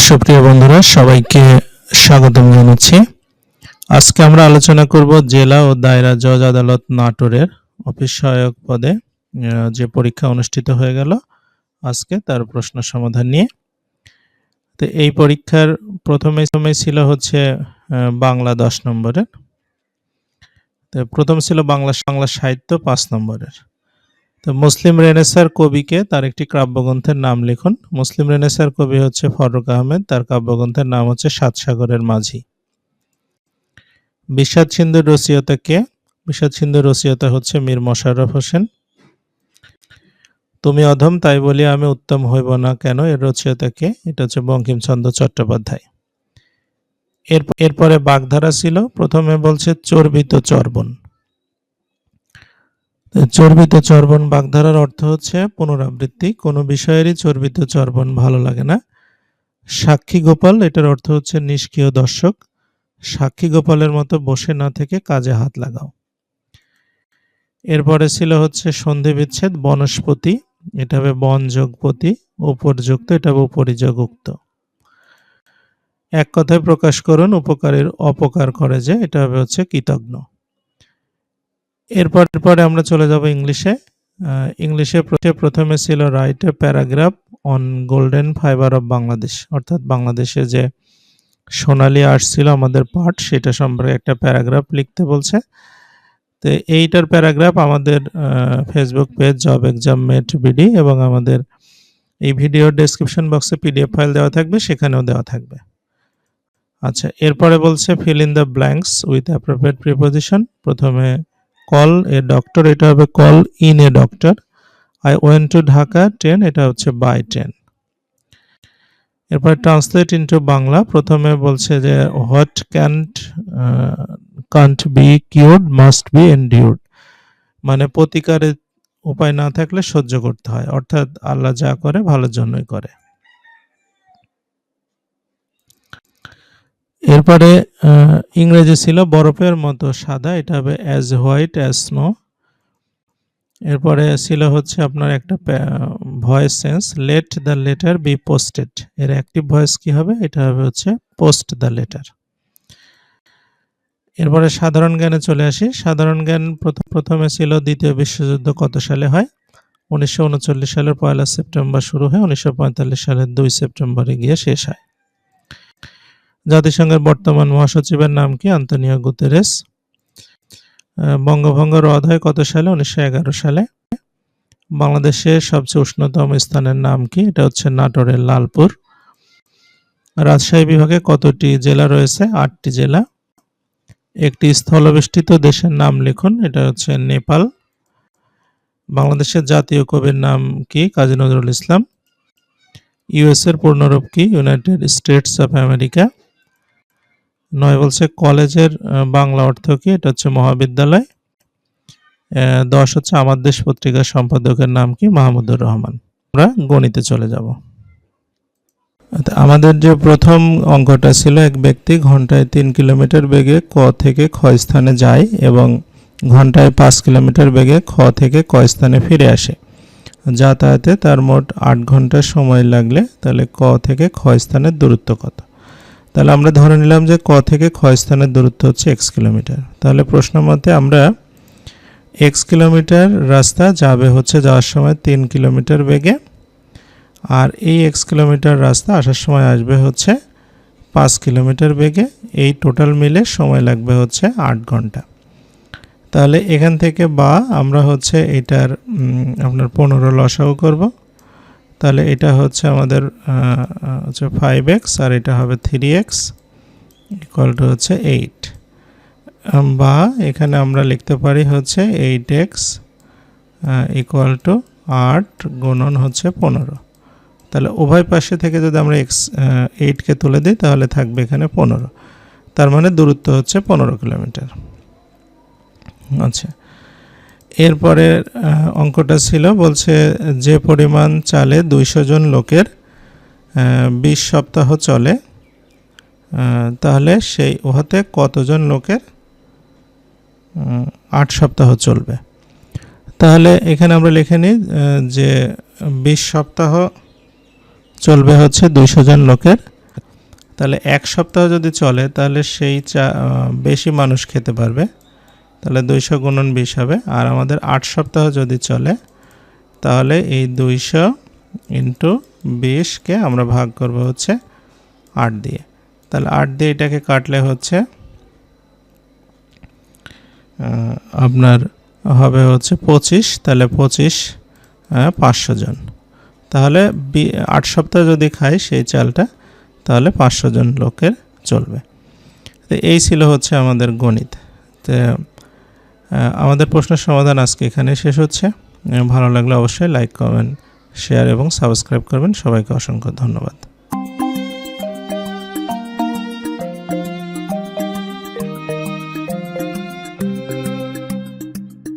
সুপ্রিয় বন্ধুরা, সবাইকে স্বাগতম জানাচ্ছি। আজকে আমরা আলোচনা করব জেলা ও দায়রা জজ আদালত নাটোরের অফিস সহায়ক পদে যে পরীক্ষা অনুষ্ঠিত হয়ে গেল। আজকে তার প্রশ্ন সমাধান নিয়ে। তো এই পরীক্ষার প্রথমে সময় ছিল হচ্ছে বাংলা দশ নম্বরের। তো প্রথম ছিল বাংলা বাংলা সাহিত্য পাঁচ নম্বরের। তো মুসলিম রেনেসার কবিকে তার একটি কাব্যগ্রন্থের নাম লিখুন। মুসলিম রেনেসার কবি হচ্ছে ফররুক আহমেদ, তার কাব্যগ্রন্থের নাম হচ্ছে সাত সাগরের মাঝি। বিষাদ সিন্ধুর রসিয়তা কে? বিষাদ সিন্ধুর রসিয়তা হচ্ছে মীর মোশাররফ হোসেন। তুমি অধম, তাই বলি আমি উত্তম হইব না কেন? এর রচয়িতা কে? এটা হচ্ছে বঙ্কিমচন্দ্র চট্টোপাধ্যায়। এর, এরপরে বাগধারা ছিল। প্রথমে বলছে চর্বিত চর্বণ। চর্বিত চর্বণ বাগধারার অর্থ হচ্ছে পুনরাবৃত্তি। কোনো বিষয়েরই চর্বিত চর্বণ ভালো লাগে না। সাক্ষী গোপাল, এটার অর্থ হচ্ছে নিষ্ক্রিয় দর্শক। সাক্ষী গোপালের মতো বসে না থেকে কাজে হাত লাগাও। এরপরে ছিল হচ্ছে সন্ধি বিচ্ছেদ বনস্পতি। এটা হবে বনযোগপতি, উপরযুক্ত, এটা হবে উপরিযোগুক্ত। এক কথায় প্রকাশ করুন, উপকারের অপকার করে যে, এটা হবে হচ্ছে কৃতজ্ঞ। এরপর পরে আমরা চলে যাব ইংলিশে। ইংলিশে প্র- প্রথমে ছিল write a paragraph on golden fibre of Bangladesh অর্থাৎ বাংলাদেশে যে সোনালি আর্টস ছিল আমাদের পার্ট সেটা সম্পর্কে একটা প্যারাগ্রাফ লিখতে বলছে। তো এইটার প্যারাগ্রাফ আমাদের Facebook page job exam mate BD এবং আমাদের এই ভিডিওর ডেসক্রিপশন বক্সে পিডিএফ ফাইল দেওয়া থাকবে, সেখানেও দেওয়া থাকবে। আচ্ছা এরপরে বলছে fill in the blanks with appropriate preposition প্রথমে কল এ ডক্টর, এটা হবে call in a doctor. I went to Dhaka train এটা হচ্ছে বাই ট্রেন এরপর ট্রান্সলেট ইনটু বাংলা, প্রথমে বলছে যে, what can't can't be cured, must be endured. মানে প্রতিকারের উপায় না থাকলে সহ্য করতে হয়, অর্থাৎ আল্লাহ যা করে, ভালোর জন্যই করে। এরপরে ইংরেজি ছিল বরফের মতো সাদা, এটা হবে অ্যাজ হোয়াইট অ্যাজ স্নো এরপরে ছিল হচ্ছে আপনার একটা voice sense let the letter be posted এর অ্যাক্টিভ ভয়েস কি হবে? এটা হবে হচ্ছে পোস্ট দ্য লেটার এরপরে সাধারণ জ্ঞানে চলে আসি। সাধারণ জ্ঞান প্রথম, প্রথমে ছিল দ্বিতীয় বিশ্বযুদ্ধ কত সালে হয়? উনিশশো উনচল্লিশ সালের পয়লা সেপ্টেম্বর শুরু হয়, উনিশশো পঁয়তাল্লিশ সালের দুই সেপ্টেম্বরে গিয়ে শেষ হয়। জাতিসংঘের বর্তমান মহাসচিবের নাম কি? Antonio Guterres. বঙ্গভঙ্গ রদ হয় কত সালে? উনিশশো এগারো সালে। বাংলাদেশের সবচেয়ে উষ্ণতম স্থানের নাম কি? এটা হচ্ছে নাটোরের লালপুর। রাজশাহী বিভাগে কতটি জেলা রয়েছে? আটটি জেলা। একটি স্থলবেষ্টিত দেশের নাম লিখুন, এটা হচ্ছে নেপাল। বাংলাদেশের জাতীয় কবির নাম কি? কাজী নজরুল ইসলাম। ইউএস এর পূর্ণরূপ কি? United States of America. নয় বলছে কলেজের বাংলা অর্থ কি? এটা হচ্ছে মহাবিদ্যালয়। দশ হচ্ছে আমার দেশ পত্রিকার সম্পাদকের নাম কি? মাহমুদুর রহমান। আমরা গণিতে চলে যাব। আচ্ছা, আমাদের যে প্রথম অঙ্কটা ছিল এক ব্যক্তি ঘন্টায় তিন কিলোমিটার বেগে ক থেকে খ স্থানে যায় এবং ঘন্টায় পাঁচ কিলোমিটার বেগে খ থেকে ক স্থানে ফিরে আসে। যাতায়াতে তার মোট আট ঘণ্টা সময় লাগলে তাহলে ক থেকে খ স্থানের দূরত্ব কত? তাহলে আমরা ধরে নিলাম যে ক থেকে খ স্থানের দূরত্ব হচ্ছে এক্স কিলোমিটার। তাহলে প্রশ্ন মতে আমরা এক্স কিলোমিটার রাস্তা যাবে হচ্ছে যাওয়ার সময় তিন কিলোমিটার বেগে, আর এই এক্স কিলোমিটার রাস্তা আসার সময় আসবে হচ্ছে পাঁচ কিলোমিটার বেগে। এই টোটাল মিলে সময় লাগবে হচ্ছে আট ঘণ্টা। তাহলে এখান থেকে বা আমরা হচ্ছে এটার আপনার পনেরো লসাও করব। তাহলে এটা হচ্ছে আমাদের হচ্ছে ফাইভ এক্স আর এটা হবে থ্রি এক্স ইকুয়াল টু হচ্ছে এইট বা এখানে আমরা লিখতে পারি হচ্ছে এইট এক্স ইকুয়াল টু আট গুণন হচ্ছে পনেরো। তাহলে উভয় পাশে থেকে যদি আমরা এক্স এইটকে তুলে দিই তাহলে থাকবে এখানে পনেরো। তার মানে দূরত্ব হচ্ছে পনেরো কিলোমিটার। আচ্ছা। এরপরে অঙ্কটা ছিল, বলছে যে পরিমাণ চালে দুইশো জন লোকের বিশ সপ্তাহ চলে তাহলে সেই উহাতে কতজন লোকের আট সপ্তাহ চলবে। তাহলে এখানে আমরা লিখে নিই যে বিশ সপ্তাহ চলবে হচ্ছে দুইশো জন লোকের, তাহলে এক সপ্তাহ যদি চলে, তাহলে সেই চা বেশি মানুষ খেতে পারবে। তাহলে দুইশো গুণন বিশ হবে। আর আমাদের আট সপ্তাহ যদি চলে, তাহলে এই দুইশো ইন্টু বিশকে আমরা ভাগ করব হচ্ছে আট দিয়ে। তাহলে আট দিয়ে এটাকে কাটলে হচ্ছে আপনার হবে হচ্ছে পঁচিশ। তাহলে পঁচিশ পাঁচশো জন। তাহলে আট সপ্তাহ যদি খাই সেই চালটা, তাহলে পাঁচশো জন লোকের চলবে। তো এই ছিল হচ্ছে আমাদের গণিত। তো আমাদের প্রশ্নের সমাধান আজকে এখানে শেষ হচ্ছে। ভালো লাগলে অবশ্যই লাইক করবেন শেয়ার এবং সাবস্ক্রাইব করবেন। সবাইকে অসংখ্য ধন্যবাদ।